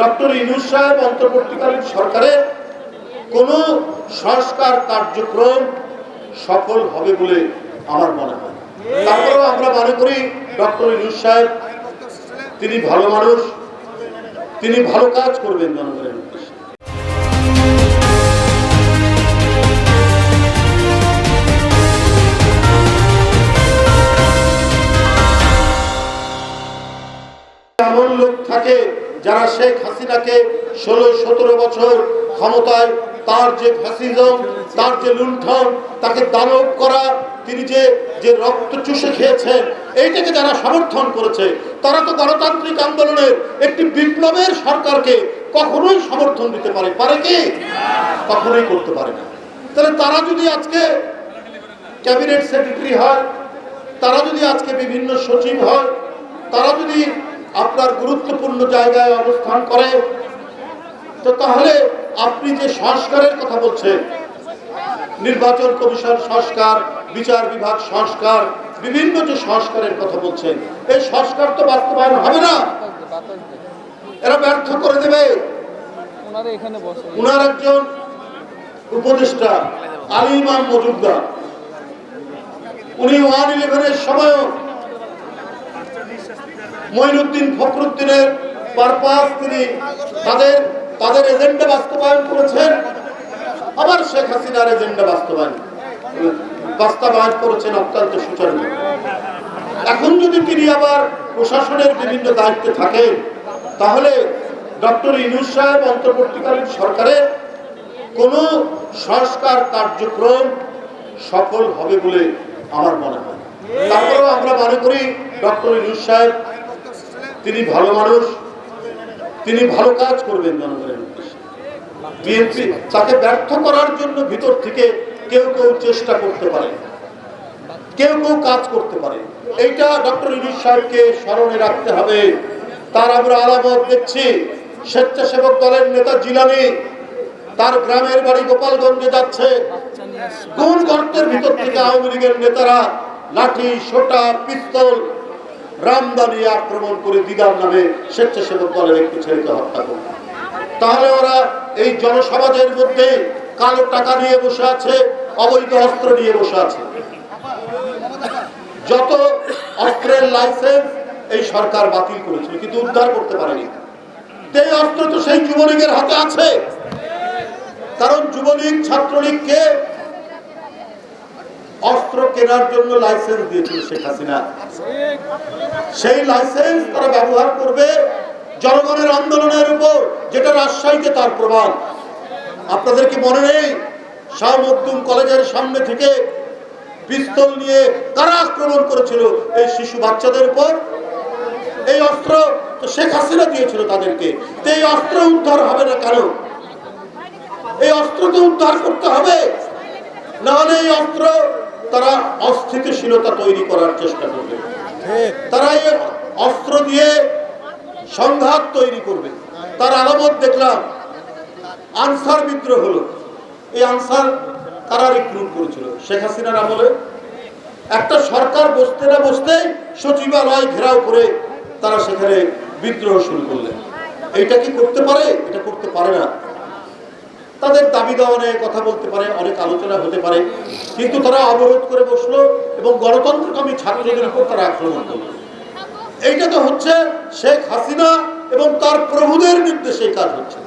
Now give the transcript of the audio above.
Doctor Yunus সাহেব অন্তর্বর্তীকালীন সরকারের কোনো সংস্কার কার্যক্রম সফল হবে বলে আমার মনে হয়। তারপরেও আমরা মনে করি ডক্টর ইনুস সাহেব, তিনি ভালো মানুষ, তিনি ভালো কাজ করবেন জনগণের এমন লোক থাকে যারা শেখ হাসিনাকে ষোলো, সতেরো বছর ক্ষমতায় তার যে ফ্যাসিজম তার যে লুণ্ঠন, তাকে দানব করা, তিনি যে যে রক্ত চুষে খেয়েছেন, এইটাকে যারা সমর্থন করেছে, তারা তো গণতান্ত্রিক আন্দোলনের একটি বিপ্লবের সরকারকে কখনোই সমর্থন দিতে পারে পারে কি? কখনোই করতে পারে না। তাহলে তারা যদি আজকে ক্যাবিনেট সেক্রেটারি হয়, তারা যদি আজকে বিভিন্ন সচিব হয়, তারা যদি আপনার গুরুত্বপূর্ণ জায়গায় অবস্থান করে তো তাহলে আপনি যে সংস্কারের কথা বলছেন নির্বাচন কমিশন সংস্কার বিচার বিভাগ সংস্কার বিভিন্ন যে সংস্কারের কথা বলছেন এই সংস্কার তো বাস্তবায়ন হবে না। এরা ব্যর্থ করে দেবে। উনার একজন উপদেষ্টা আলী ইমাম মজুমদার। উনি ওয়ান ইলেভেনের সময়ও মঈনুদ্দিন ফখরুদ্দিনের পারপাস তিনি তাদের তাদের এজেন্ডা বাস্তবায়ন করেছেন। আবার শেখ হাসিনার এজেন্ডা বাস্তবায়ন বাস্তবায়ন করেছেন অত্যন্ত সুচারু এখন যদি তিনি আবার প্রশাসনের বিভিন্ন দায়িত্বে থাকেন, তাহলে ডক্টর ইনুস সাহেব অন্তর্বর্তীকালীন সরকারের কোনো সংস্কার কার্যক্রম সফল হবে বলে আমার মনে হয়। তারপরেও আমরা মনে করি, ডক্টর ইনুস সাহেব তিনি ভালো মানুষ, তিনি ভালো কাজ করবেন জনগণের বিএনপি তাকে ব্যর্থ করার জন্য ভিতর থেকে কেউ কেউ চেষ্টা করতে পারে, কেউ কেউ কাজ করতে পারে। এইটা ডক্টর ইউনুস সাহেবকে স্মরণে রাখতে হবে। তার আমরা আলামত দেখছি, স্বেচ্ছাসেবক দলের নেতা জিলানি তার গ্রামের বাড়ি গোপালগঞ্জে যাচ্ছে। কোন গর্তের ভিতর থেকে আওয়ামী লীগের নেতারা লাঠি, সোটা, পিস্তল রামদানি আক্রমণ করে দিদার নামে স্বেচ্ছাসেবক দলের একটি ছেলেকে হত্যা করবে তাহলে ওরা এই জনসমাজের মধ্যে কালো টাকা নিয়ে বসে আছে, অবৈধ অস্ত্র নিয়ে বসে আছে। যত অস্ত্রের লাইসেন্স এই সরকার বাতিল করেছিল কিন্তু উদ্ধার করতে পারেনি। এই অস্ত্র তো সেই যুবলীগের হাতে আছে। কারণ যুবলীগ ছাত্রলীগকে অস্ত্র কেনার জন্য লাইসেন্স দিয়েছিল শেখ হাসিনা। সেই লাইসেন্স তারা ব্যবহার করবে জনগণের আন্দোলনের উপর, যেটা রাজশাহীতে তার প্রমাণ। আপনাদের কি মনে নেই? শাহ মখদুম কলেজের সামনে থেকে পিস্তল নিয়ে কারা আক্রমণ করেছিল এই শিশু বাচ্চাদের উপর? এই অস্ত্র তো শেখ হাসিনা দিয়েছিল তাদেরকে। তো এই অস্ত্র উদ্ধার হবে না কেন? এই অস্ত্র তো উদ্ধার করতে হবে। নাহলে এই অস্ত্র তারা অস্থিতিশীলতা তৈরি করার চেষ্টা করবে। তারা এই অস্ত্র দিয়ে সংঘাত তৈরি করবে। তার আলামত দেখলাম, আনসার বিদ্রোহ হলো। এই আনসার কারা রিক্রুট করেছিল? শেখ হাসিনার আমলে। একটা সরকার বসতে না বসতেই সচিবালয় ঘেরাও করে তারা সেখানে বিদ্রোহ শুরু করলেন। এইটা কি করতে পারে? এটা করতে পারে না। দেওয়া নিয়ে কথা বলতে পারে, অনেক আলোচনা হতে পারে। কিন্তু তারা অবরোধ করে বসল এবং গণতন্ত্রকামী ছাত্রদের উপর তারা আক্রমণ করল। এইটা তো হচ্ছে শেখ হাসিনা এবং তার প্রভুদের নির্দেশে কাজ হচ্ছে।